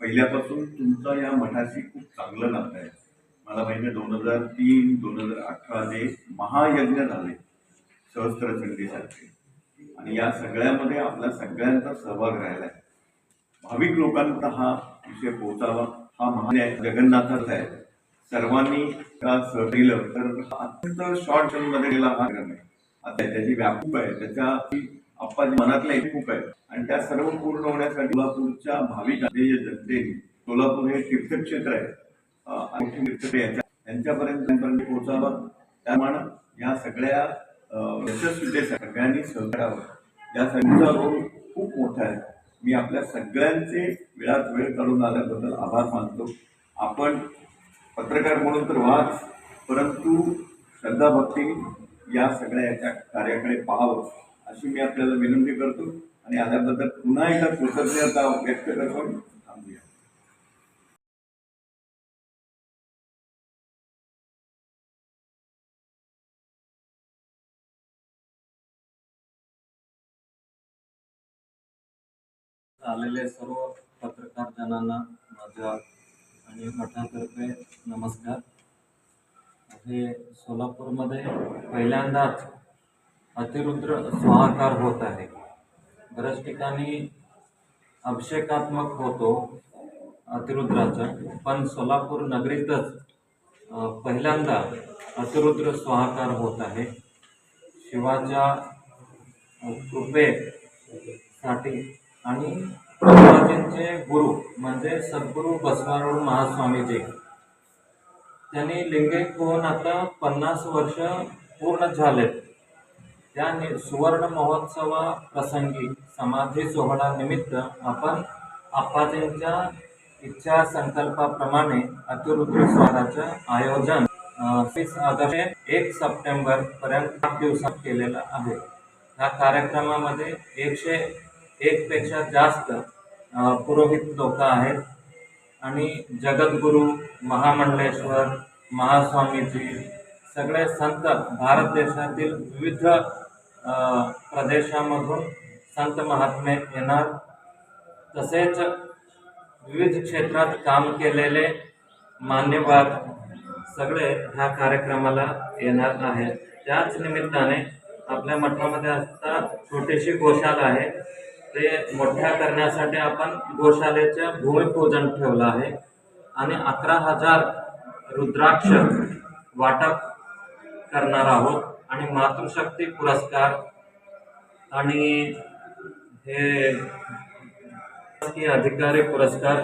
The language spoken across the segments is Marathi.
पहिल्यापासून तुमचा या मठाशी खूप चांगलं नातं आहे. मला माहिती आहे दोन हजार तीन दोन हजार अठरामध्ये महायज्ञ झाले सहस्त्रचंडीसारखे. आणि या सगळ्यामध्ये आपला सगळ्यांचा सहभाग राहिला आहे. भाविक लोकांचा हा विषय पोहोचावा हा महान्याय जगन्नाथाचा आहे. सर्वांनी का सहकेलं तर हा अत्यंत शॉर्ट टर्ममध्ये गेला हा क्रम आहे. आता त्याची व्यापूक आहे. त्याच्या आप्पाच्या मनातल्या खूप आहे. आणि त्या सर्व पूर्ण होण्यासाठी सोलापूरच्या भाविक जे जनतेने सोलापूर हे तीर्थक्षेत्र आहे. मोठी तीर्थक्षेत्र यांच्यापर्यंत त्यांपर्यंत पोहोचावा. त्यामुळे या सगळ्या अं, यशस्वीतेसाठी सगळ्यांनी सहकारावं. या सगळ्यांचा रोल खूप मोठा आहे. मी आपल्या सगळ्यांचे वेळात वेळ काढून आल्याबद्दल आभार मानतो. आपण पत्रकार म्हणून तर वाच परंतु श्रद्धाभक्ती या सगळ्या याच्या कार्याकडे पाहावं. अशी मी आपल्याला विनंती करतो आणि आल्याबद्दल पुन्हा एकदा कृतज्ञता व्यक्त करून थांबूया. आलेले सर्व पत्रकार जनांना माझ्या आणि मठातर्फे नमस्कार. हे सोलापूरमध्ये पहिल्यांदाच अतिरुद्र स्वाहाकार होत आहे. बऱ्याच ठिकाणी अभिषेकात्मक होतो अतिरुद्राचा पण सोलापूर नगरीतच पहिल्यांदा अतिरुद्र स्वाहाकार होत आहे. शिवाच्या कृपेसाठी आणि प्रभुराजांचे गुरु म्हणजे सद्गुरू बसवारूढ महास्वामीजी. त्यांनी लिंगैक होऊन आता पन्नास वर्ष पूर्ण झालेत. त्या नि- सुवर्ण महोत्सवाप्रसंगी समाधी सोहळा निमित्त आपण आप्पाजींच्या इच्छा संकल्पाप्रमाणे अतिरुद्र स्वाराचं आयोजन वीस ऑगस्ट एक सप्टेंबर पर्यंत आठ दिवसात केलेलं आहे. या कार्यक्रमामध्ये एकशे एकपेक्षा जास्त पुरोहित लोक आहेत आणि जगद्गुरू महामंडलेश्वर महास्वामीजी सगळे संत भारत देशातील विविध प्रदेशामधून संत महात्मे येणार. तसेच विविध क्षेत्रात काम केलेले मान्यवर सगळे ह्या कार्यक्रमाला येणार आहेत. त्याच निमित्ताने आपल्या मठामध्ये आता छोटीशी गोशाला आहे. ते मोठ्या करण्यासाठी आपण गोशालेचं भूमिपूजन ठेवलं आहे. आणि अकरा हजार रुद्राक्ष वाटप करणार आहोत. आणि मातृशक्ती पुरस्कार आणि हे अधिकारी पुरस्कार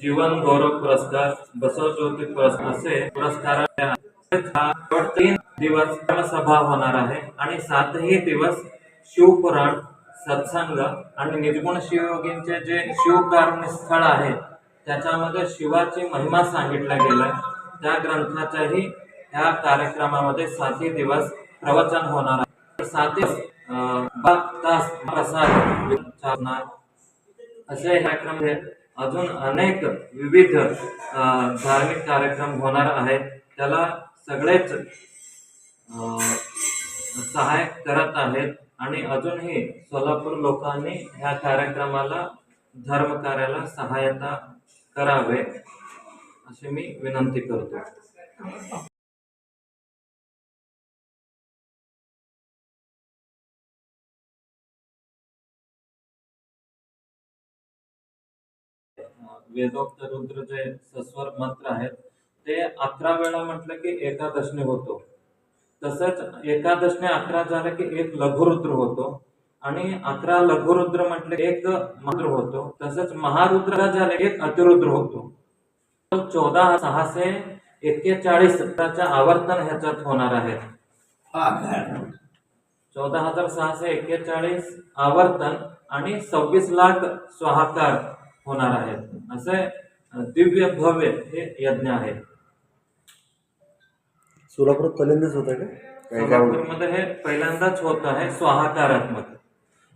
जीवन गौरव पुरस्कार बसवज्योती पुरस्कार असे पुरस्कार तीन दिवस सभा होणार आहे आणि सातही दिवस शिवपुराण सत्संग आणि निर्गुण शिवयोगींचे जे शिवकारुण्य स्थळ आहे त्याच्यामध्ये शिवाची महिमा सांगितला गेलाय. त्या ग्रंथाच्याही ह्या कार्यक्रमामध्ये सातही दिवस प्रवचन होणार आहे. सातही अं, तास प्रसाद असे कार्यक्रम हे अजून अनेक विविध धार्मिक कार्यक्रम होणार आहेत. त्याला सगळेच अ, सहाय करत आहेत. आणि अजूनही सोलापूर लोकांनी ह्या कार्यक्रमाला धर्म कार्याला सहायता करावे अशी मी विनंती करतो. वेदोक्त रुद्र जे सस्वर मंत्र आहेत. ते अकरा वेळा म्हटलं की एकादशने होतो. तसंच एकादशने अकरा झालं की एक लघुरुद्र होतो. आणि अकरा लघुरुद्र म्हटलं एक मंत्र होतो. तसंच महारुद्र झाले एक अतिरुद्र होतो. चौदा सहाशे एक्केचाळीस चं आवर्तन ह्याच्यात होणार आहे चौदा हजार सहाशे एक्केचाळीस आवर्तन आणि सव्वीस लाख स्वाहाकार. होणार आहेत. असे दिव्य भव्य हे यज्ञ आहे. सोलापुरात पहिल्यांदाच होत आहे का सोलापूरमध्ये हे पहिल्यांदाच होत आहे स्वाहाकारात्मक.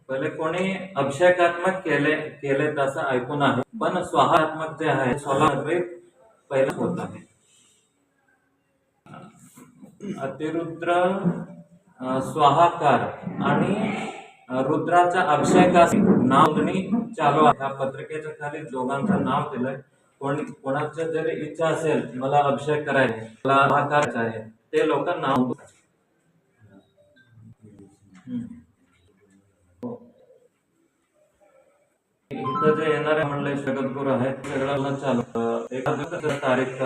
पहिले कोणी अभिषेकात्मक केले केले तसं ऐकून आहे. पण स्वाहात्मक जे आहे सोलापूर पहिलं होत आहे. अतिरुद्र स्वाहाकार आणि अ, रुद्राच्या अभिषेकास नोंदणी चालू आहे. ह्या पत्रिकेच्या खाली दोघांचं नाव दिलंय. कोण कोणाचं जरी इच्छा असेल मला अभिषेक करायचा मला हा करायचा आहे ते लोक नाव इथं जे येणारे म्हणले जगद्गुरु आहेत सगळं चालू. अं, तारीख